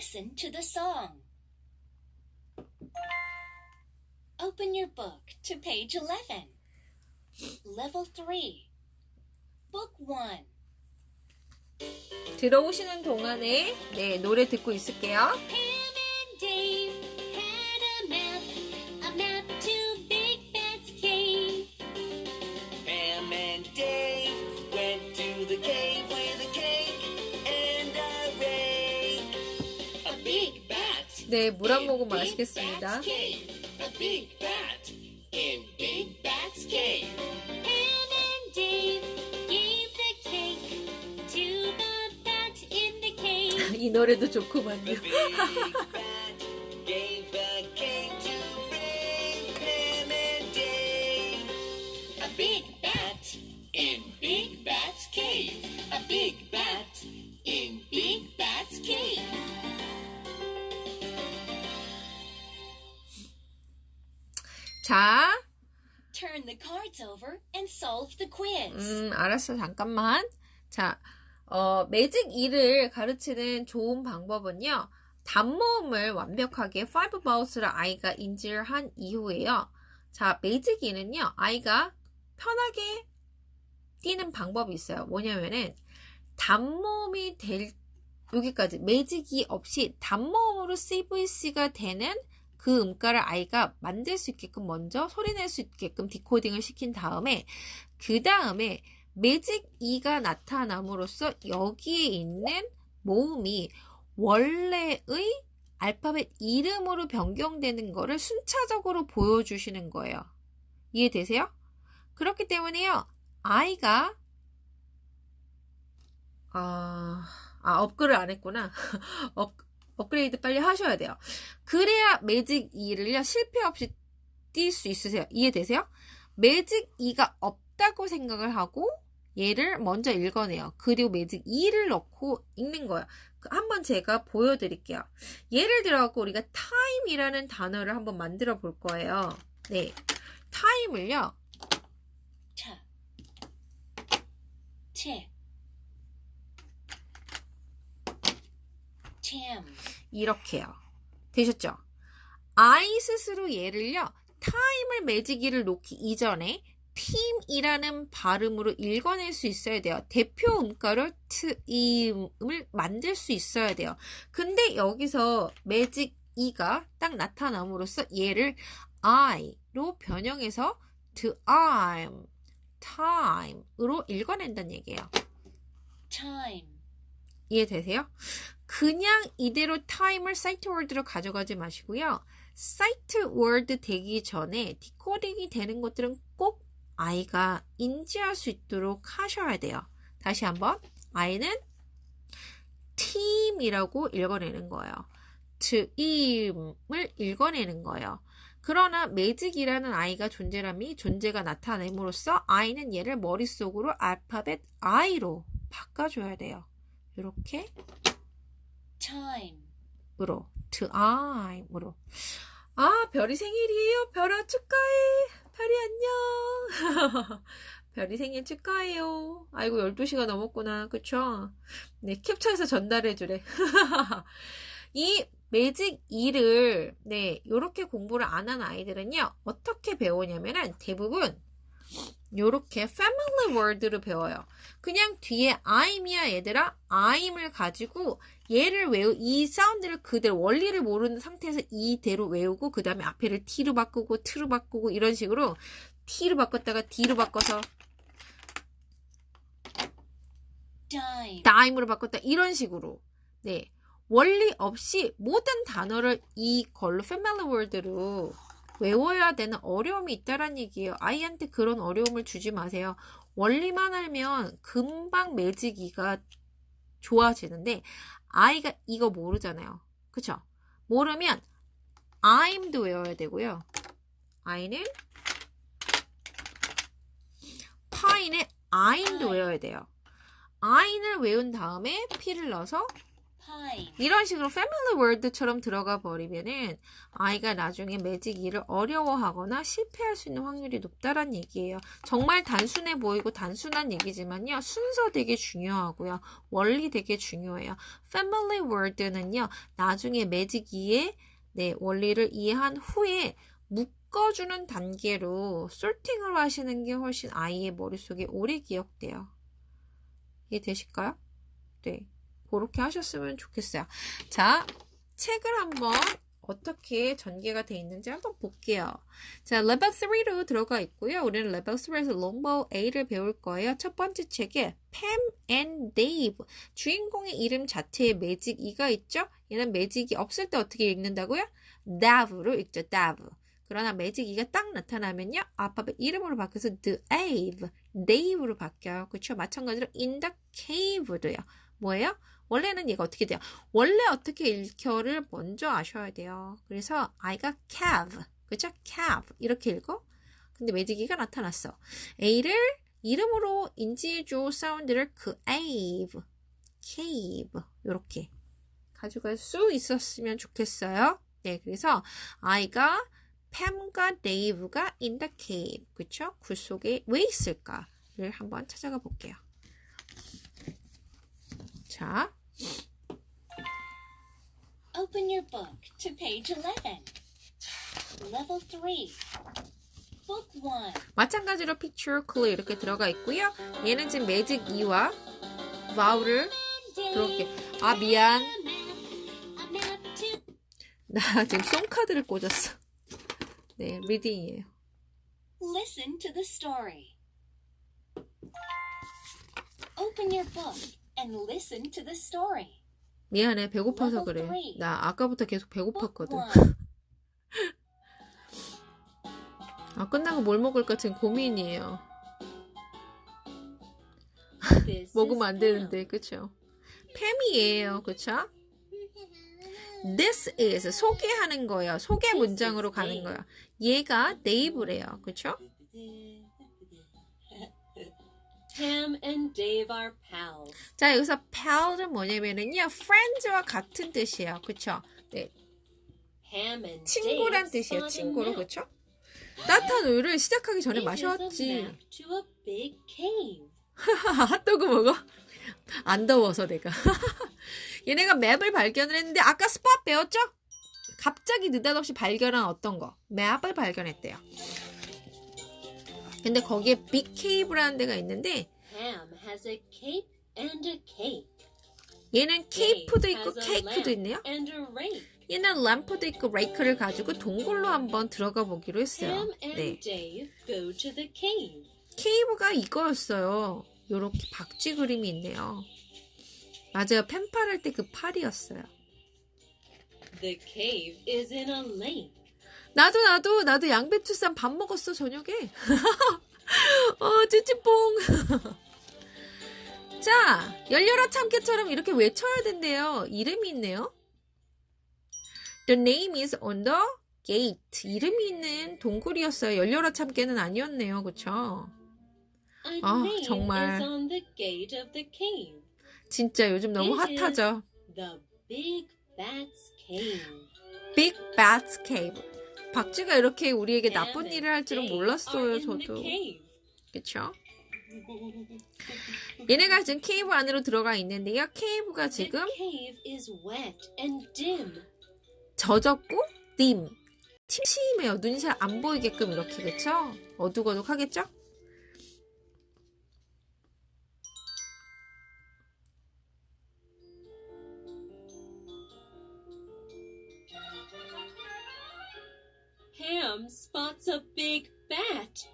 listen to the song. Open your book to page 11. Level 3. Book 1. 들어오시는 동안에 네, 노래 듣고 있을게요. 네, 물 한 모금 마시겠습니다. 이 노래도 좋구만요. 음, 알았어. 잠깐만. 자, 어, 매직 2를 가르치는 좋은 방법은요. 단모음을 완벽하게 5 바우스를 아이가 인지를 한 이후에요. 자, 매직 2는요. 아이가 편하게 뛰는 방법이 있어요. 뭐냐면은 단모음이 될 여기까지 매직이 없이 단모음으로 CVC가 되는 그 음가를 아이가 만들 수 있게끔 먼저 소리낼 수 있게끔 디코딩을 시킨 다음에 그 다음에 매직 2가 나타남으로써 여기에 있는 모음이 원래의 알파벳 이름으로 변경되는 거를 순차적으로 보여주시는 거예요. 이해되세요? 그렇기 때문에요. 아이가 아, 아 업글을 안 했구나. 업, 업그레이드 빨리 하셔야 돼요. 그래야 매직 2를요 실패 없이 뛸 수 있으세요. 이해되세요? 매직 2가 없다고 생각을 하고 얘를 먼저 읽어내요. 그리고 매직 2를 넣고 읽는 거예요. 그 한번 제가 보여드릴게요. 예를 들어갖고 우리가 time이라는 단어를 한번 만들어 볼 거예요. 네, time을요. T. T. Tim. 이렇게요. 되셨죠? I 스스로 얘를요, 타임을 매지기를 놓기 이전에 팀이라는 발음으로 읽어낼 수 있어야 돼요. 대표 음가를 트임을 만들 수 있어야 돼요. 근데 여기서 매직 이가 딱 나타남으로써 얘를 I로 변형해서 time, time으로 읽어낸다는 얘기예요. Time. 이해되세요? 그냥 이대로 타임을 사이트 월드로 가져가지 마시고요. 사이트 월드 되기 전에 디코딩이 되는 것들은 꼭 아이가 인지할 수 있도록 하셔야 돼요. 다시 한번 아이는 팀이라고 읽어내는 거예요. 트임을 읽어내는 거예요. 그러나 매직이라는 아이가 존재람이 존재가 나타냄으로써 아이는 얘를 머릿속으로 알파벳 I로 바꿔줘야 돼요. 이렇게 Time. 으로 time으로. 아 별이 생일이에요. 별아 축하해. 별이 안녕. 별이 생일 축하해요. 아이고 12시가 넘었구나. 그쵸? 네 캡처해서 전달해 주래. 이 매직 2를 네 요렇게 공부를 안 한 아이들은요 어떻게 배우냐면은 대부분 요렇게 패밀리 월드를 배워요. 그냥 뒤에 I'm이야 얘들아. I'm을 가지고 얘를 외우 이 사운드를 그대로 원리를 모르는 상태에서 이대로 외우고 그 다음에 앞에를 T로 바꾸고 T로 바꾸고 이런 식으로 T로 바꿨다가 D로 바꿔서 dime으로 바꿨다. 이런 식으로. 네. 원리 없이 모든 단어를 이걸로 패밀리 월드로 외워야 되는 어려움이 있다란 얘기예요. 아이한테 그런 어려움을 주지 마세요. 원리만 알면 금방 매지기가 좋아지는데 아이가 이거 모르잖아요. 그쵸? 모르면 I'm도 외워야 되고요. I는 파인의 I'm도 외워야 돼요. I'를 외운 다음에 P를 넣어서 이런 식으로 패밀리 월드처럼 들어가 버리면은 아이가 나중에 매직 2를 어려워하거나 실패할 수 있는 확률이 높다란 얘기예요. 정말 단순해 보이고 단순한 얘기지만요. 순서 되게 중요하고요. 원리 되게 중요해요. 패밀리 월드는요. 나중에 매직 2의 네, 원리를 이해한 후에 묶어주는 단계로 솔팅을 하시는 게 훨씬 아이의 머릿속에 오래 기억돼요. 이해 되실까요? 네. 그렇게 하셨으면 좋겠어요. 자, 책을 한번 어떻게 전개가 돼 있는지 한번 볼게요. 자, 레벨 3로 들어가 있고요. 우리는 레벨 3에서 롱보 A를 배울 거예요. 첫 번째 책에 Pam Dave. 주인공의 이름 자체에 매직 2가 있죠? 얘는 매직이 없을 때 어떻게 읽는다고요? Dave로 읽죠, Dave. 그러나 매직 2가 딱 나타나면요. 알파벳 이름으로 바뀌어서 Dave, Dave로 바뀌어요. 그렇죠? 마찬가지로 in the cave도요. 뭐예요? 원래는 얘가 어떻게 돼요? 원래 어떻게 읽혀를 먼저 아셔야 돼요. 그래서 아이가 cave, 그죠? cave 이렇게 읽어. 근데 매직이가 나타났어. A를 이름으로 인지해줘 사운드를 그 cave, cave 이렇게 가져갈 수 있었으면 좋겠어요. 네, 그래서 아이가 팸과 데이브가 in the cave, 그쵸? 굴 속에 왜 있을까를 한번 찾아가 볼게요. 자, Open your book to page 11. Level 3. Book 1. 마찬가지로 picture, clue 이렇게 들어가 있고요. 얘는 지금 매직 2와 vowel을 들어올게. 아 미안, 나 지금 송카드를 꽂았어. 네, 리딩이에요. listen to the story. Open your book and listen to the story. 미안해, 배고파서 그래. 나 아까부터 계속 배고팠거든. 1. 아 끝나고 뭘 먹을까 지금 고민이에요. 먹으면 안 되는데, 그쵸? 팸이에요, 그쵸? This is 소개하는 거예요. 소개 문장으로 가는 거예요. 얘가 네이브래요, 그쵸? Pam and Dave are pals. 자 여기서 pal은 뭐냐면은요, friends와 같은 뜻이에요, 그쵸? 네, Pam and 친구란 뜻이에요, 친구로. 그쵸? 따뜻한 우유를 시작하기 전에 마셨지. 핫도그 먹어? 안 더워서 내가. 얘네가 맵을 발견을 했는데 아까 스팟 배웠죠? 갑자기 느닷없이 발견한 어떤 거? 맵을 발견했대요. 근데 거기에 빅 케이브라는 데가 있는데 Pam has a cape and a cake. 얘는 케이프도 있고 케이크도 있네요. And a rake. 얘는 램프도 있고 레이크를 가지고 동굴로 한번 들어가 보기로 했어요. And 네. Dave go to the cave. 케이브가 이거였어요. 요렇게 박쥐 그림이 있네요. 맞아요. 펜팔 때그 팔이었어요. The cave is in a lake. 나도 나도 나도 양배추쌈 밥 먹었어 저녁에. 어 찌찌뽕. 자 열려라 참깨처럼 이렇게 외쳐야 된대요. 이름이 있네요. The name is on the gate. 이름이 있는 동굴이었어요. 열려라 참깨는 아니었네요. 그쵸? 아, 정말. 진짜 요즘 너무 핫하죠. The Big Bat's Cave. Big Bat's Cave. 박쥐가 이렇게 우리에게 Pam 나쁜 and 일을 할 줄은 Dave 몰랐어요. the 저도. 그쵸? 얘네가 지금 케이브 안으로 들어가 있는데요. 케이브가 지금. 젖었고 dim 침침해요. 눈이 잘 안 보이게끔 이렇게 그쵸? 어둑어둑하겠죠? Pam spots a big bat.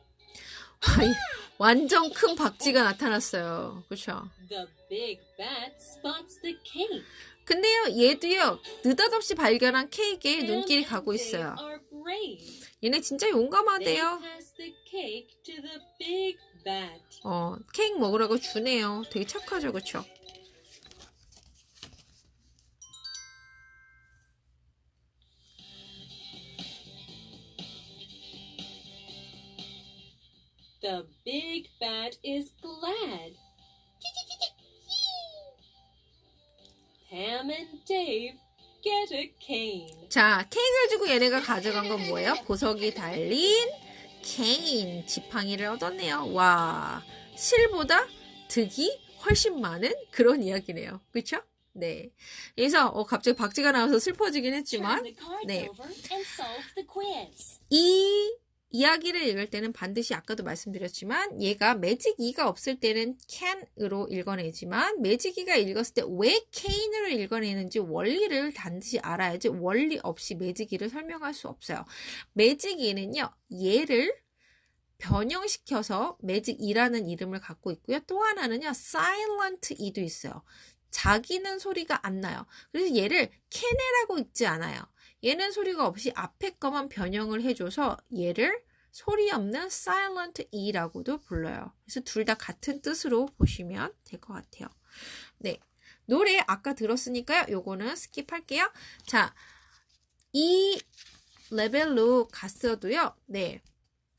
완전 큰 박쥐가 나타났어요. 그쵸? The big bat spots the cake. 근데요, 얘도요, 느닷없이 발견한 케이크에 눈길이 가고 있어요. 얘네 진짜 용감하대요. 어, 케이크 먹으라고 주네요. 되게 착하죠, 그쵸? The big bat is glad. Pam and Dave get a cane. 자, 케이크를 주고 얘네가 가져간 건 뭐예요? 보석이 달린 케인, 지팡이를 얻었네요. 와, 실보다 득이 훨씬 많은 그런 이야기네요. 그쵸? 네. 그래서, 어, 갑자기 박쥐가 나와서 슬퍼지긴 했지만, 네. 이 이야기를 읽을 때는 반드시 아까도 말씀드렸지만 얘가 매직 2가 없을 때는 can으로 읽어내지만 매직 2가 읽었을 때 왜 cane으로 읽어내는지 원리를 반드시 알아야지 원리 없이 매직 2를 설명할 수 없어요. 매직 2는요. 얘를 변형시켜서 매직 2라는 이름을 갖고 있고요. 또 하나는요. silent 2도 있어요. 자기는 소리가 안 나요. 그래서 얘를 can이라고 읽지 않아요. 얘는 소리가 없이 앞에 거만 변형을 해줘서 얘를 소리 없는 silent e라고도 불러요. 그래서 둘 다 같은 뜻으로 보시면 될 것 같아요. 네. 노래 아까 들었으니까요. 요거는 스킵할게요. 자, 이 레벨로 갔어도요. 네.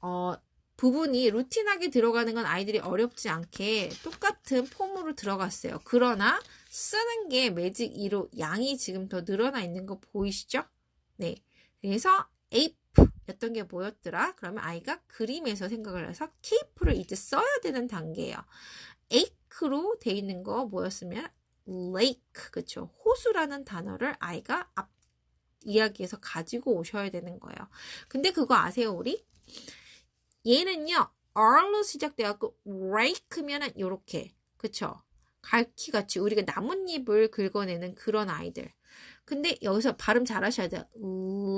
어, 부분이 루틴하게 들어가는 건 아이들이 어렵지 않게 똑같은 폼으로 들어갔어요. 그러나 쓰는 게 매직 2로 양이 지금 더 늘어나 있는 거 보이시죠? 네. 그래서 ape였던 게 뭐였더라? 그러면 아이가 그림에서 생각을 해서 cape를 이제 써야 되는 단계예요. ache로 돼 있는 거 뭐였으면 lake, 그쵸? 호수라는 단어를 아이가 앞 이야기에서 가지고 오셔야 되는 거예요. 근데 그거 아세요, 우리? 얘는요, r로 시작돼갖고 rake면은 요렇게, 그쵸? 갈퀴같이 우리가 나뭇잎을 긁어내는 그런 아이들. 근데 여기서 발음 잘 하셔야 돼요.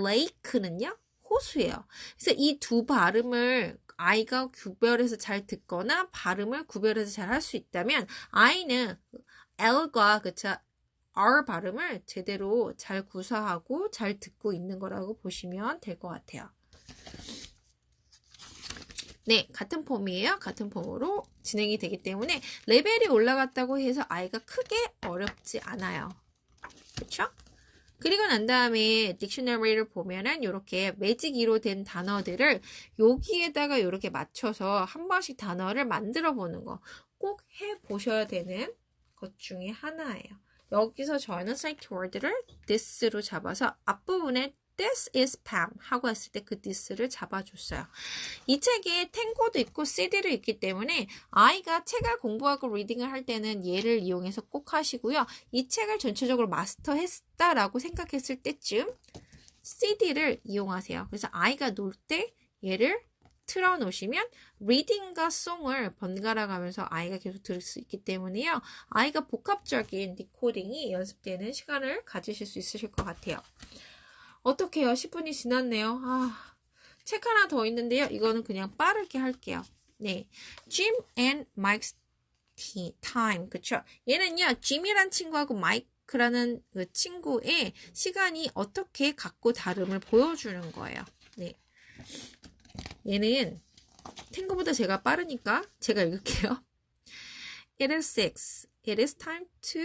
lake는요, 호수예요. 그래서 이 두 발음을 아이가 구별해서 잘 듣거나 발음을 구별해서 잘 할 수 있다면 아이는 L과 그쵸 R 발음을 제대로 잘 구사하고 잘 듣고 있는 거라고 보시면 될 것 같아요. 네, 같은 폼이에요. 같은 폼으로 진행이 되기 때문에 레벨이 올라갔다고 해서 아이가 크게 어렵지 않아요. 그쵸? 그리고 난 다음에 딕셔너리를 보면은 이렇게 매직 2로 된 단어들을 여기에다가 이렇게 맞춰서 한 번씩 단어를 만들어 보는 거 꼭 해 보셔야 되는 것 중에 하나예요. 여기서 저는 사이트 워드를 this로 잡아서 앞부분에 this is Pam 하고 했을 때 그 this를 잡아줬어요. 이 책에 탱고도 있고 CD도 있기 때문에 아이가 책을 공부하고 리딩을 할 때는 얘를 이용해서 꼭 하시고요. 이 책을 전체적으로 마스터했다라고 생각했을 때쯤 CD를 이용하세요. 그래서 아이가 놀 때 얘를 틀어놓으시면 리딩과 송을 번갈아 가면서 아이가 계속 들을 수 있기 때문에요. 아이가 복합적인 디코딩이 연습되는 시간을 가지실 수 있으실 것 같아요. 어떡해요? 10분이 지났네요. 아, 책 하나 더 있는데요. 이거는 그냥 빠르게 할게요. 네. Jim and Mike's time. 그쵸? 얘는요, 짐이란 친구하고 마이크라는 그 친구의 시간이 어떻게 각고 다름을 보여주는 거예요. 네. 얘는 탱고보다 제가 빠르니까 제가 읽을게요. It is six. It is time to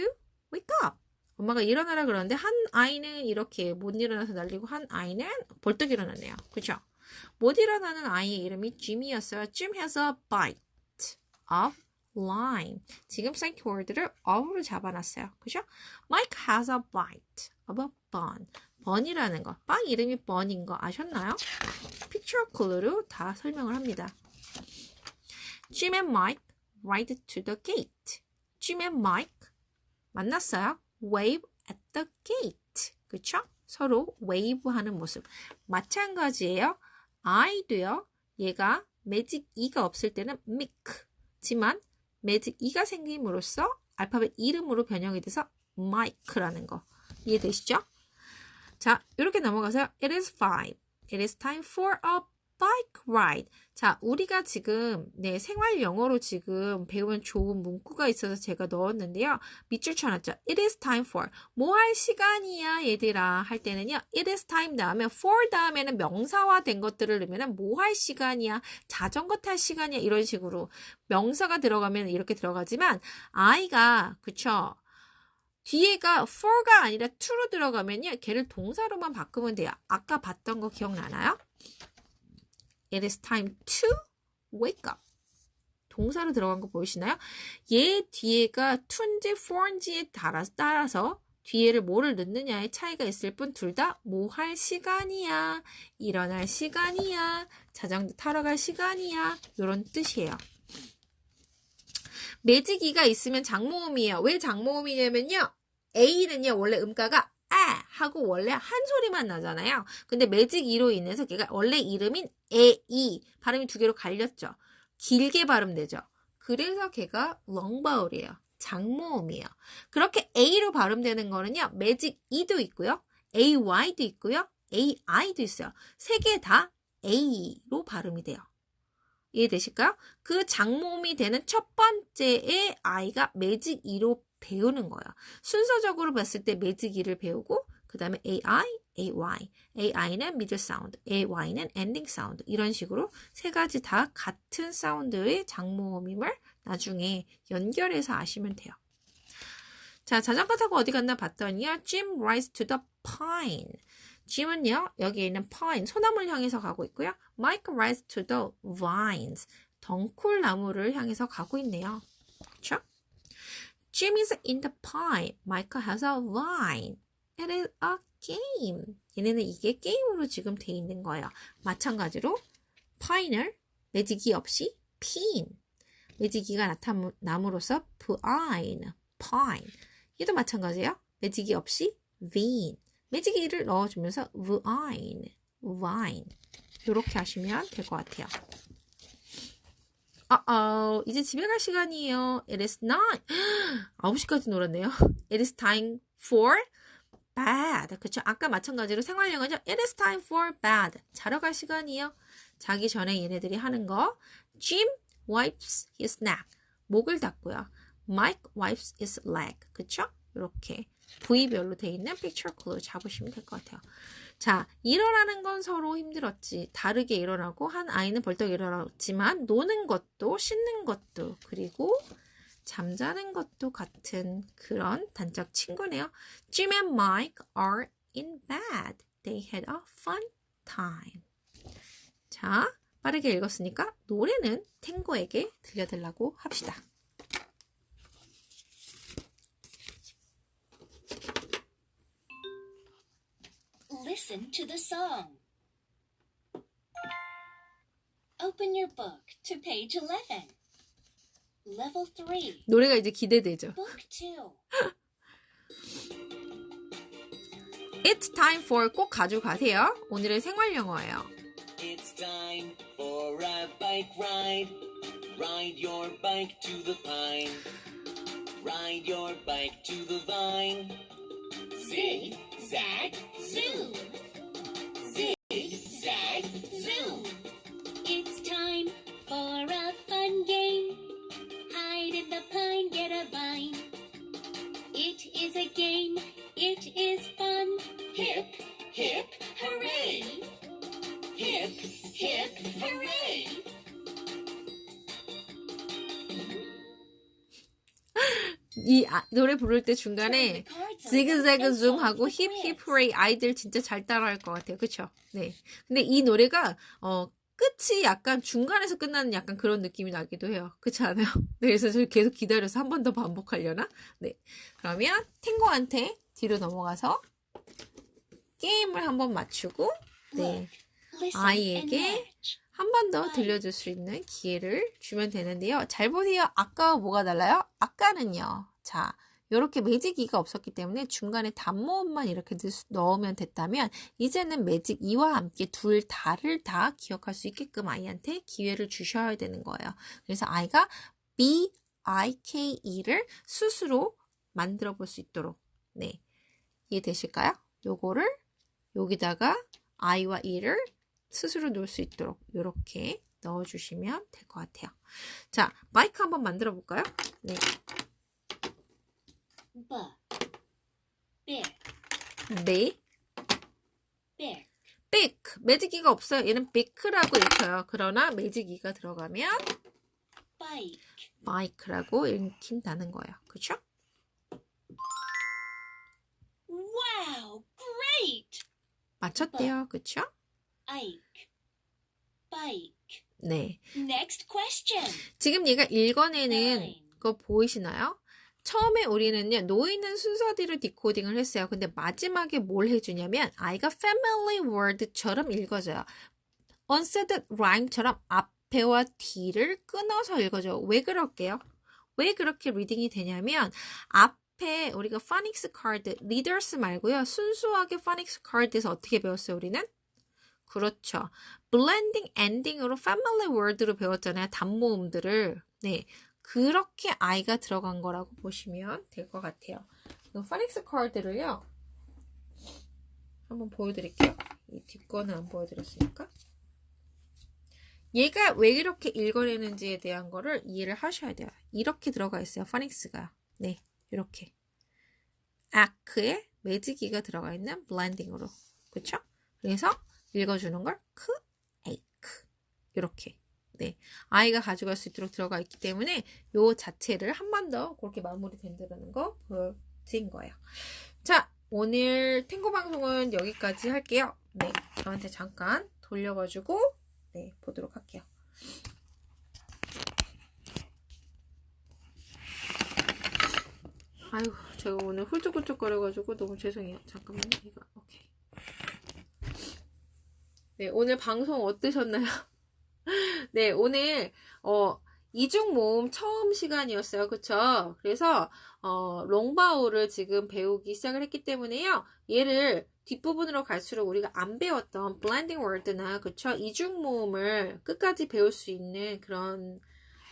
wake up. 엄마가 일어나라 그러는데 한 아이는 이렇게 못 일어나서 날리고 한 아이는 벌떡 일어났네요. 그죠? 못 일어나는 아이의 이름이 짐이었어요. 짐 has a bite of lime. 지금 사이트 월드를 of로 잡아놨어요. 그죠? Mike has a bite of a bun. 번이라는 거. 빵 이름이 번인 거 아셨나요? 픽처 컬러로 다 설명을 합니다. Jim and Mike ride to the gate. Jim and Mike 만났어요. Wave at the gate. 그쵸? 서로 wave 하는 모습. 마찬가지예요. I도요. 얘가 매직 2가 없을 때는 mic. 지만 매직 2가 생김으로써 알파벳 이름으로 변형이 돼서 Mike라는 거. 이해되시죠? 자, 이렇게 넘어가서요. It is five. It is time for a bike ride. 자, 우리가 지금 네, 생활 영어로 지금 배우면 좋은 문구가 있어서 제가 넣었는데요. 밑줄 쳐놨죠. It is time for. 뭐 할 시간이야, 얘들아. 할 때는요. It is time 다음에 for 다음에는 명사화 된 것들을 넣으면 뭐 할 시간이야, 자전거 탈 시간이야 이런 식으로 명사가 들어가면 이렇게 들어가지만 아이가 그쵸? 뒤에가 for가 아니라 to로 들어가면요. 걔를 동사로만 바꾸면 돼요. 아까 봤던 거 기억나나요? It is time to wake up. 동사로 들어간 거 보이시나요? 얘 뒤에가 to인지 for인지에 따라서 뒤에를 뭐를 넣느냐의 차이가 있을 뿐 둘 다 뭐 할 시간이야. 일어날 시간이야. 자전거 타러 갈 시간이야. 이런 뜻이에요. 매직이가 있으면 장모음이에요. 왜 장모음이냐면요. A는요, 원래 음가가 아 하고 원래 한 소리만 나잖아요. 근데 매직이로 인해서 걔가 원래 이름인 에이 발음이 두 개로 갈렸죠. 길게 발음되죠. 그래서 걔가 롱바울이에요. 장모음이에요. 그렇게 A로 발음되는 거는요. 매직 E도 있고요. AY도 있고요. AI도 있어요. 세 개 다 A로 발음이 돼요. 이해되실까요? 그 장모음이 되는 첫 번째의 I가 매직 E로 배우는 거예요. 순서적으로 봤을 때 매직 E를 배우고 그 다음에 AI, AY, AI는 middle 사운드, AY는 ending 사운드 이런 식으로 세 가지 다 같은 사운드의 장모음임을 나중에 연결해서 아시면 돼요. 자, 자전거 타고 어디 갔나 봤더니요. Jim rides to the pine. Jim은요, 여기에 있는 pine, 소나무를 향해서 가고 있고요. Mike rides to the vines. 덩쿨 나무를 향해서 가고 있네요. 그쵸? Is in the pine. Mike has a vine. It is a game. 얘네는 이게 게임으로 지금 돼 있는 거예요. 마찬가지로 pine을 매직이 없이 pin. 매직이가 나타남으로써 pine, pine. 얘도 마찬가지예요. 매직이 없이 vine. 매직이를 넣어주면서 vine, vine. 이렇게 하시면 될 것 같아요. 아, 어, 이제 집에 갈 시간이에요. It is not. 9시까지 놀았네요. It is time for bed. 그쵸? 아까 마찬가지로 생활영어죠. It is time for bed. 자러 갈 시간이에요. 자기 전에 얘네들이 하는 거. Jim wipes his neck. 목을 닦고요. Mike wipes his leg. 그쵸? 이렇게 부위별로 돼 있는 picture clue 잡으시면 될 것 같아요. 자, 일어나는 건 서로 힘들었지. 다르게 일어나고 한 아이는 벌떡 일어났지만 노는 것도 씻는 것도 그리고 잠자는 것도 같은 그런 단짝 친구네요. Jim and Mike are in bed. They had a fun time. 자, 빠르게 읽었으니까 노래는 탱고에게 들려달라고 합시다. Listen to the song. Open your book to page 11. Level 3, 노래가 이제 기대되죠. Book 2. It's time for 꼭 가져가세요. 오늘의 생활 영어예요. It's time for a bike ride. Ride your bike to the pine. Ride your bike to the vine. Zig, zag, Zoom! Zig, zag, zoom! It's time for a fun game. Hide in the pine, get a vine. It is a game, it is fun. Hip, hip, hooray! Hip, hip, hooray! 이 아- 노래 부를 때 중간에 지그재그 줌 하고 힙힙 프레이 아이들 진짜 잘 따라할 것 같아요. 그쵸? 네. 근데 이 노래가, 어, 끝이 약간 중간에서 끝나는 약간 그런 느낌이 나기도 해요. 그렇지 않아요? 네, 그래서 저 계속 기다려서 한 번 더 반복하려나? 네. 그러면 탱고한테 뒤로 넘어가서 게임을 한번 맞추고, 네. Listen 아이에게. 한 번 더 들려줄 수 있는 기회를 주면 되는데요. 잘 보세요. 아까와 뭐가 달라요? 아까는요. 자, 이렇게 매직이가 없었기 때문에 중간에 단모음만 이렇게 넣- 넣으면 됐다면 이제는 매직 이와 함께 둘 다를 다 기억할 수 있게끔 아이한테 기회를 주셔야 되는 거예요. 그래서 아이가 B, I, K, E를 스스로 만들어 볼 수 있도록 네 이해되실까요? 요거를 여기다가 I와 E를 스스로 놓을 수 있도록 이렇게 넣어주시면 될 것 같아요. 자, 마이크 한번 만들어 볼까요? 네, B. Big, 네, big. 빅 매직이가 없어요. 얘는 빅크라고 읽혀요. 그러나 매직이가 들어가면 Bike, 마이크라고 읽힌다는 거예요. 그렇죠? Wow, great! 맞췄대요. 그렇죠? Ike, bike. 네. Next question. 지금 얘가 읽어내는. 거 보이시나요? 처음에 우리는요, 놓이는 순서대로 디코딩을 했어요. 근데 마지막에 뭘 해주냐면, 아이가 family word처럼 읽어줘요. unsaid rhyme처럼 앞에와 뒤를 끊어서 읽어줘요. 왜 그럴게요? 왜 그렇게 리딩이 되냐면, 앞에 우리가 phonics card, leaders 말고요. 순수하게 phonics card에서 어떻게 배웠어요, 우리는? 그렇죠. blending ending으로 family word로 배웠잖아요. 단모음들을. 네. 그렇게 아이가 들어간 거라고 보시면 될 것 같아요. 이 파닉스 카드를요. 한번 보여드릴게요. 이 뒷거는 안 보여드렸으니까. 얘가 왜 이렇게 읽어내는지에 대한 거를 이해를 하셔야 돼요. 이렇게 들어가 있어요. 파닉스가. 네. 이렇게. 아크에 매직이가 들어가 있는 블렌딩으로. 그쵸? 그래서 읽어주는 걸 크, 에이크. 이렇게. 네. 아이가 가져갈 수 있도록 들어가 있기 때문에 요 자체를 한 번 더 그렇게 마무리 된다는 거 보여드린 거예요. 자, 오늘 탱고 방송은 여기까지 할게요. 네. 저한테 잠깐 돌려가지고, 네, 보도록 할게요. 아이고, 제가 오늘 훌쩍훌쩍거려가지고 너무 죄송해요. 잠깐만요. 이거, 오케이. 네, 오늘 방송 어떠셨나요? 네, 오늘, 어, 이중 모음 처음 시간이었어요. 그쵸? 그래서, 어, 롱바오를 지금 배우기 시작을 했기 때문에요. 얘를 뒷부분으로 갈수록 우리가 안 배웠던 blending word나, 그쵸? 이중 모음을 끝까지 배울 수 있는 그런,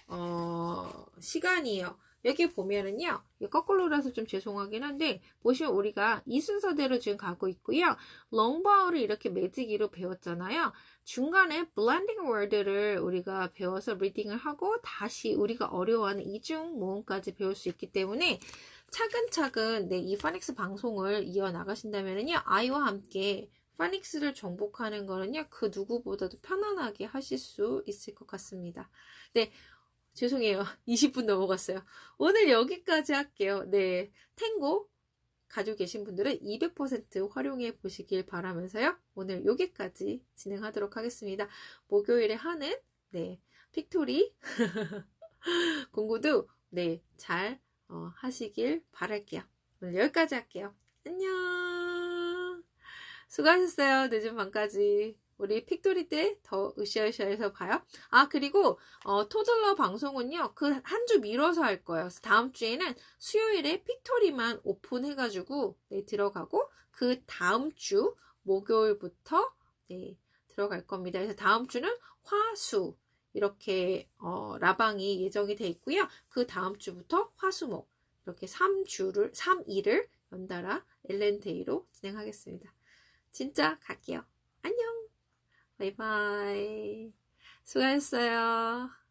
어, 시간이에요. 여기 보면은요, 거꾸로라서 좀 죄송하긴 한데, 보시면 우리가 이 순서대로 지금 가고 있고요. 롱바오를 이렇게 매지기로 배웠잖아요. 중간에 blending word를 우리가 배워서 리딩을 하고 다시 우리가 어려워하는 이중 모음까지 배울 수 있기 때문에 차근차근 네, 이 파닉스 방송을 이어나가신다면요. 아이와 함께 파닉스를 정복하는 거는요. 그 누구보다도 편안하게 하실 수 있을 것 같습니다. 네. 죄송해요. 20분 넘어갔어요. 오늘 여기까지 할게요. 네. 탱고 가지고 계신 분들은 200% 활용해 보시길 바라면서요. 오늘 여기까지 진행하도록 하겠습니다. 목요일에 하는 네 픽토리 공부도 네 잘 어, 하시길 바랄게요. 오늘 여기까지 할게요. 안녕. 수고하셨어요. 늦은 밤까지. 우리 픽토리 때 더 으쌰으쌰해서 봐요. 아 그리고 어, 토들러 방송은요 그 한 주 미뤄서 할 거예요. 그래서 다음 주에는 수요일에 픽토리만 오픈해가지고 네, 들어가고 그 다음 주 목요일부터 네, 들어갈 겁니다. 그래서 다음 주는 화수 이렇게 어, 라방이 예정이 돼 있고요. 그 다음 주부터 화수목 이렇게 3주를 3일을 연달아 엘렌데이로 진행하겠습니다. 진짜 갈게요. 안녕. 바이바이. 수고하셨어요.